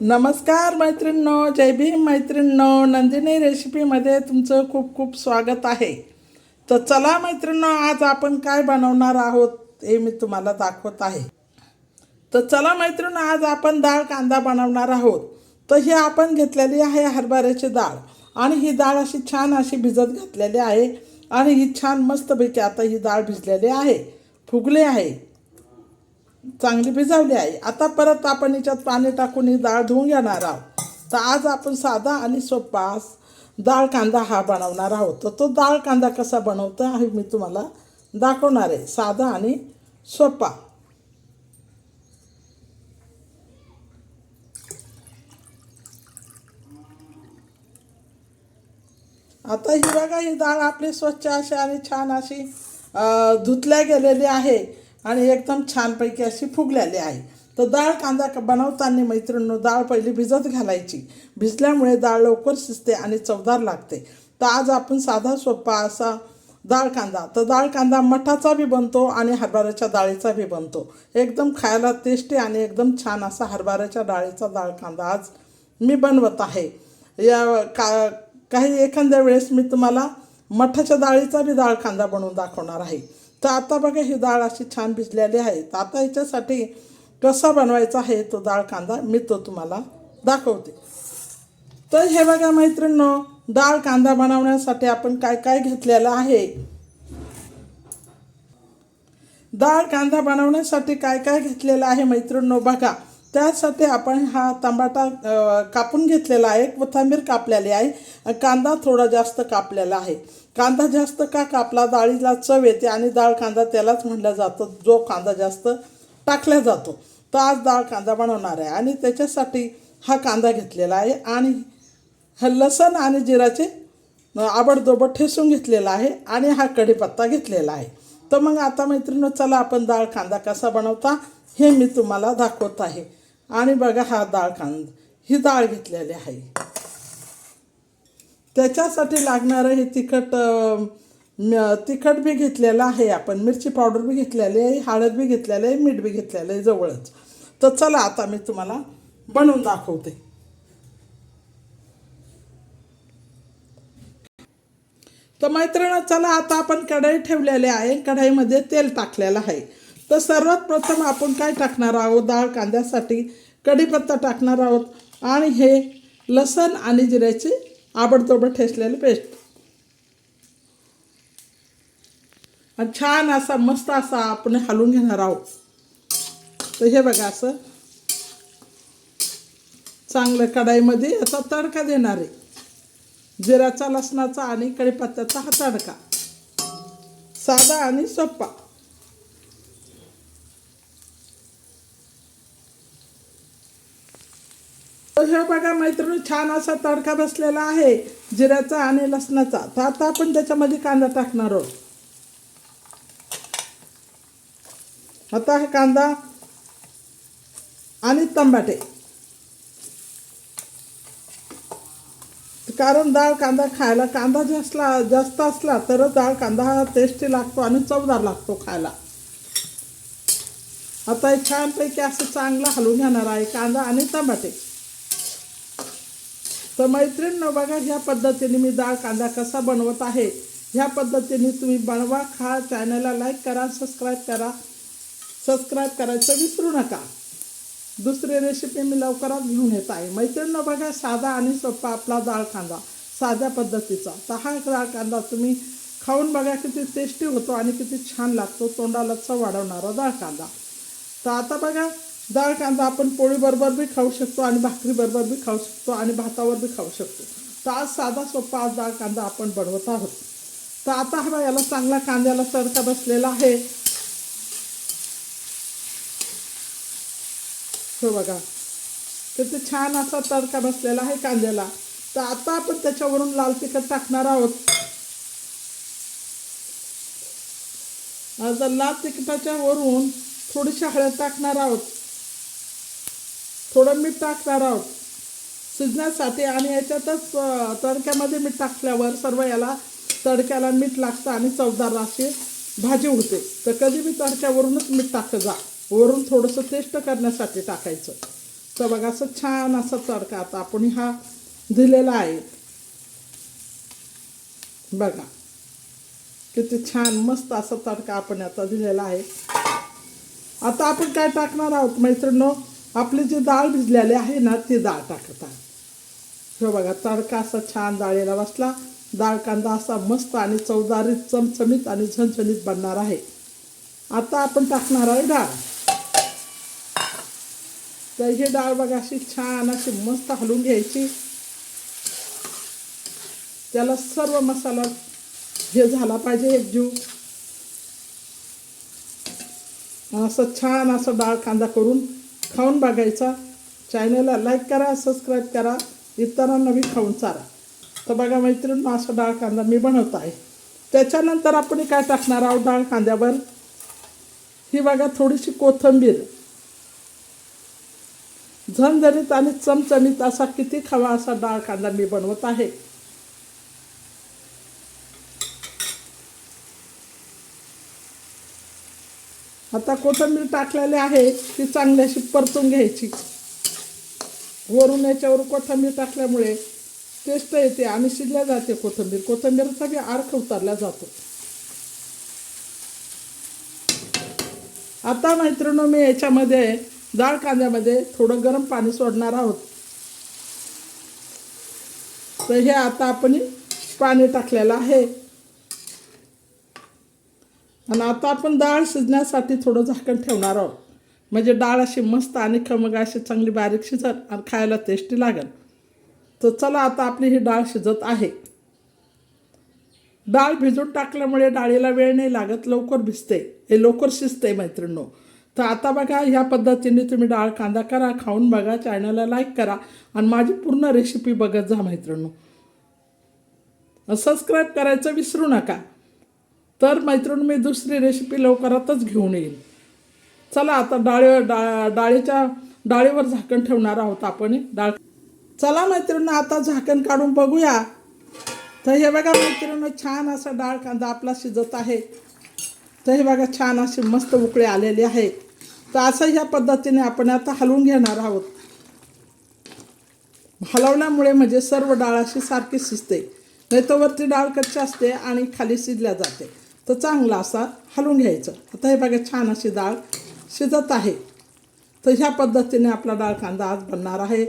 नमस्कार मैत्रिणींनो जय भीम मैत्रिणींनो नंदिनी रेसिपीमध्ये तुमचं खूप खूप स्वागत आहे. तर चला मैत्रिणींनो आज आपण काय बनवणार आहोत हे मी तुम्हाला दाखवत आहे. तर चला मैत्रिणी आज आपण डाळ कांदा बनवणार आहोत. तर ही आपण घेतलेली आहे हरभऱ्याची डाळ. आणि ही डाळ अशी छान अशी भिजत घातलेली आहे. आणि ही छान मस्तपैकी आता ही डाळ भिजलेली आहे. फुगली आहे. चांगली भिजवली आहे. आता परत आपण याच्यात पाणी टाकून ही डाळ धुवून घेणार आहोत. तर आज आपण साधा आणि सोपा डाळ कांदा हा बनवणार आहोत. तर तो डाळ कांदा कसा बनवतो हे मी तुम्हाला दाखवणार आहे. साधा आणि सोपा. आता ही बघा ही डाळ आपली स्वच्छ अशी आणि छान अशी धुतल्या गेलेली आहे. आणि एकदम छानपैकी अशी फुगलेली आहे. तर डाळ कांदा बनवताना मैत्रिणींनो डाळ पहिली भिजत घालायची. भिजल्यामुळे डाळ लवकर शिजते आणि चवदार लागते. तर आज आपण साधा सोपा असा डाळ कांदा. तर डाळ कांदा मठाचा बी बनतो आणि हरभऱ्याच्या डाळीचा बी बनतो. एकदम खायला टेस्टी आणि एकदम छान असा हरभऱ्याच्या डाळीचा डाळ कांदा आज मी बनवत आहे. या का काही एखाद्या वेळेस मी तुम्हाला मठाच्या डाळीचा बी डाळ कांदा बनवून दाखवणार आहे. तर आता बघा ही डाळ अशी छान भिजलेली आहे. तर आता याच्यासाठी कसा बनवायचा आहे तो डाळ कांदा मी तो तुम्हाला दाखवते. तर हे बघा मैत्रिणींनो डाळ कांदा बनवण्यासाठी आपण काय काय घेतलेलं आहे? डाळ कांदा बनवण्यासाठी काय काय घेतलेलं आहे मैत्रिणींनो बघा. त्यासाठी आपण हा टमाटा कापून घेतलेला आहे. कोथंबीर कापलेली आहे. कांदा थोडा जास्त कापलेला आहे. कांदा जास्त का कापला? डाळीला चव येते आणि डाळ कांदा त्यालाच म्हणला जातो जो कांदा जास्त टाकला जातो. तर आज डाळ कांदा बनवणार आहे आणि त्याच्यासाठी हा कांदा घेतलेला आहे आणि हा लसण आणि जिराचे आबडदोबड ठेसून घेतलेला आहे आणि हा कढीपत्ता घेतलेला आहे. तर मग आता मैत्रिणी चला आपण डाळ कांदा कसा बनवता हे मी तुम्हाला दाखवत आहे. आणि बघा हा डाळ कांदा ही डाळ घेतलेली आहे. त्याच्यासाठी लागणारं हे तिखट तिखट बी घेतलेलं आहे आपण. मिरची पावडर बी घेतलेली आहे हळद बी घेतलेलं आहे मीठ बी घेतलेलं आहे जवळच. तर चला आता मी तुम्हाला बनवून दाखवते. तर मैत्रिणी चला आता आपण कढई ठेवलेली आहे. कढईमध्ये तेल टाकलेलं आहे. तर सर्वात प्रथम आपण काय टाकणार आहोत? डाळ कांद्यासाठी कढीपत्ता टाकणार आहोत. आणि हे लसण आणि जिऱ्याची आबडतोबड ठेसलेली पेस्ट. आणि छान असा मस्त असा आपण हलवून घेणार आहोत. तर हे बघा असं. चांगलं कढाईमध्ये याचा तडका देणार आहे. जिराचा लसणाचा आणि कढीपत्त्याचा हा तडका. साधा आणि सोप्पा तर हे बघा मैत्रिणी छान असा तडका बसलेला आहे जिऱ्याचा आणि लसणाचा. तर आता आपण त्याच्यामध्ये कांदा टाकणार आहोत. आता हा कांदा आणि तंबाटे. कारण डाळ कांदा खायला कांदा जास्त जास्त असला तरच डाळ कांदा हा टेस्टी लागतो आणि चवदार लागतो खायला. आता हे छानपैकी असं चांगलं हलवून घेणार आहे कांदा आणि टमाटे तर मैत्रिणीनं बघा ह्या पद्धतीने मी डाळ कांदा कसा बनवत आहे. ह्या पद्धतीने तुम्ही बनवा खा चॅनलला लाईक करा सबस्क्राईब करा. सबस्क्राईब करायचं विसरू नका. दुसरी रेसिपी मी लवकरात घेऊन येत आहे. मैत्रिणीनं बघा साधा आणि सोपा आपला डाळ कांदा. साध्या पद्धतीचा. तर हा डाळ कांदा तुम्ही खाऊन बघा किती टेस्टी होतो आणि किती छान लागतो. तोंडाला चव वाढवणारा डाळ कांदा. तर आता बघा डाळ कांदा आपण पोळीबरोबर बी खाऊ शकतो आणि भाकरीबरोबर बी खाऊ शकतो आणि भातावर बी खाऊ शकतो. तर आज साधा सोपा आज डाळ कांदा आपण बनवत आहोत. तर आता हा याला चांगला कांद्याला तडका बसलेला आहे. हो बघा. किती छान असा तडका बसलेला आहे कांद्याला. तर आता आपण त्याच्यावरून लाल तिखट टाकणार आहोत. आता लाल तिखटाच्या वरून थोडीशी हळद टाकणार आहोत. थोडं मीठ टाकणार आहोत. शिजण्यासाठी आणि याच्यातच तडक्यामध्ये मीठ टाकल्यावर सर्व याला तडक्याला मीठ लागतं आणि चवदार अशी भाजी होते तर कधी मी तडक्यावरूनच मीठ टाकत जा. वरून थोडंसं टेस्ट करण्यासाठी टाकायचं. तर बघा असं छान असा तडका आता आपण हा दिलेला आहे. बघा किती छान मस्त असा तडका आपण आता दिलेला आहे. आता आपण काय टाकणार आहोत मैत्रिणी आपले जे डाळ भिजलेले आहे ना ते डाळ टाकत आहे हे बघा तडका असा छान डाळीला बसला. डाळ कांदा असा मस्त आणि चवदारीत चमचमीत आणि झणझणीत बनणार आहे. आता आपण टाकणार आहे डाळ. तर ही डाळ बघा अशी छान अशी मस्त हलवून घ्यायची. त्याला सर्व मसाला हे झाला पाहिजे एकजीव असं छान असं डाळ कांदा करून खाऊन बघायचा. चॅनलला लाईक करा सबस्क्राईब करा. इतरांना बी खाऊन चारा. तर बघा मैत्रीण मासा डाळ कांदा मी बनवत आहे. त्याच्यानंतर आपण काय टाकणार आहोत डाळ कांद्यावर? ही बघा थोडीशी कोथिंबीर. झणझणीत आणि चमचमीत असा किती खावा असा डाळ कांदा मी बनवत आहे. आता कोथिंबीर टाकलेली आहे ती चांगली अशी परतून घ्यायची. वरून याच्यावर कोथिंबीर टाकल्यामुळे टेस्ट येते आणि शिजल्या जाते कोथिंबीर. कोथंबीरचा बी अर्क उतरला जातो. आता मैत्रिणी मी याच्यामध्ये डाळ कांद्यामध्ये थोडं गरम पाणी सोडणार आहोत. तर हे आता आपण पाणी टाकलेलं आहे. आणि आता आपण डाळ शिजण्यासाठी थोडं झाकण ठेवणार आहोत. म्हणजे डाळ अशी मस्त आणि खमग अशी चांगली बारीक शिजल आणि खायला टेस्टी लागेल. तर चला आता आपली ही डाळ शिजत आहे. डाळ भिजून टाकल्यामुळे डाळीला वेळ नाही लागत लवकर भिजते. हे लवकर शिजते मैत्रिणींनो. तर आता बघा ह्या पद्धतीने तुम्ही डाळ कांदा करा खाऊन बघा चॅनलला लाईक करा आणि माझी पूर्ण रेसिपी बघत जा मैत्रिणींनो. सबस्क्राईब करायचं विसरू नका. तर मैत्रीण मी दुसरी रेसिपी लवकरातच घेऊन येईल चला आता डाळी डा डाळीच्या डाळीवर झाकण ठेवणार आहोत आपण. डाळ चला मैत्रिणीनं आता झाकण काढून बघूया. तर हे बघा मैत्रिणी छान असा डाळ कांदा आपला शिजत आहे. तर हे बघा छान अशी मस्त उकळे आलेली आहे. तर असं ह्या पद्धतीने आपण आता हलवून घेणार आहोत. हलवल्यामुळे म्हणजे सर्व डाळ अशी सारखी शिजते. नाही तर वरती डाळ कच्ची असते आणि खाली शिजल्या जाते. तर चांगला असा हलवून घ्यायचं. आता हे बघा छान अशी डाळ शिजत आहे. तर ह्या पद्धतीने आपला डाळ कांदा आज बनणार आहे.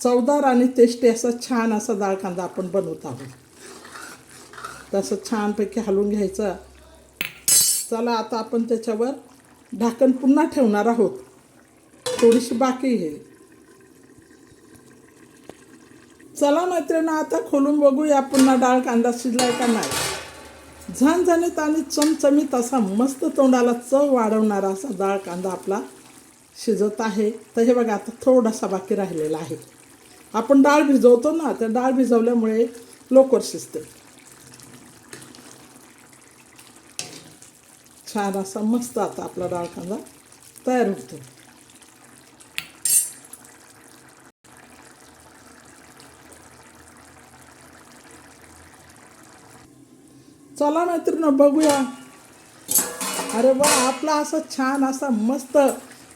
चवदार आणि टेस्टी असा छान असा डाळ कांदा आपण बनवत आहोत. तसं छानपैकी हलवून घ्यायचं. चला आता आपण त्याच्यावर ढाकण पुन्हा ठेवणार आहोत. थोडीशी बाकी आहे. चला मैत्रिणी आता खोलून बघूया पुन्हा डाळ कांदा शिजलाय का नाही. झणझणीत आणि चमचमीत असा मस्त तोंडाला चव वाढवणारा असा डाळ कांदा आपला शिजत आहे. तर हे बघा आता थोडासा बाकी राहिलेला आहे. आपण डाळ भिजवतो ना त्या डाळ भिजवल्यामुळे लवकर शिजते. छान असा मस्त आता आपला डाळ कांदा तयार होतो. चला मैत्रिणी बघूया. अरे वा आपला असं छान असा मस्त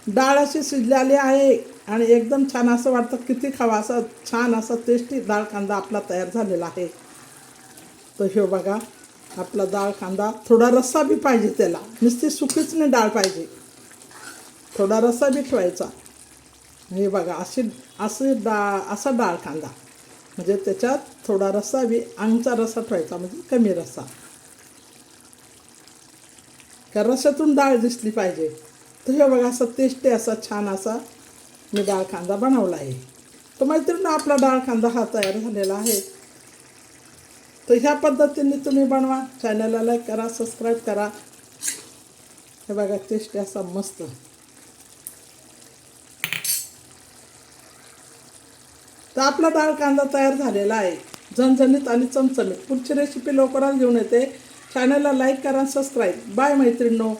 डाळ अशी शिजलेली आहे आणि एकदम छान असं वाटतं किती खावा असं छान असा टेस्टी डाळ कांदा आपला तयार झालेला आहे. तर हे बघा आपला डाळ कांदा थोडा रस्सा बी पाहिजे त्याला. नुसती सुकीच नाही डाळ पाहिजे. थोडा रस्सा बी ठेवायचा. हे बघा अशी अशी डा असा डाळ कांदा. म्हणजे त्याच्यात थोडा रस्सा बी अंगचा रस्सा ठेवायचा म्हणजे कमी रस्सा. का रशातून डाळ दिसली पाहिजे. तर हे बघा असा टेस्टी असा छान असा मी डाळ कांदा बनवला आहे. तर मैत्रिणी आपला डाळ कांदा हा तयार झालेला आहे. तर ह्या पद्धतीने तुम्ही बनवा. चॅनलला लाईक करा सबस्क्राईब करा. हे बघा टेस्टी असा मस्त. तर आपला डाळ कांदा तयार झालेला आहे. झणझणीत आणि चमचमीत. पुढची रेसिपी लवकरच घेऊन येते. चॅनलला लाईक करा सबस्क्राईब बाय मैत्रिणींनो.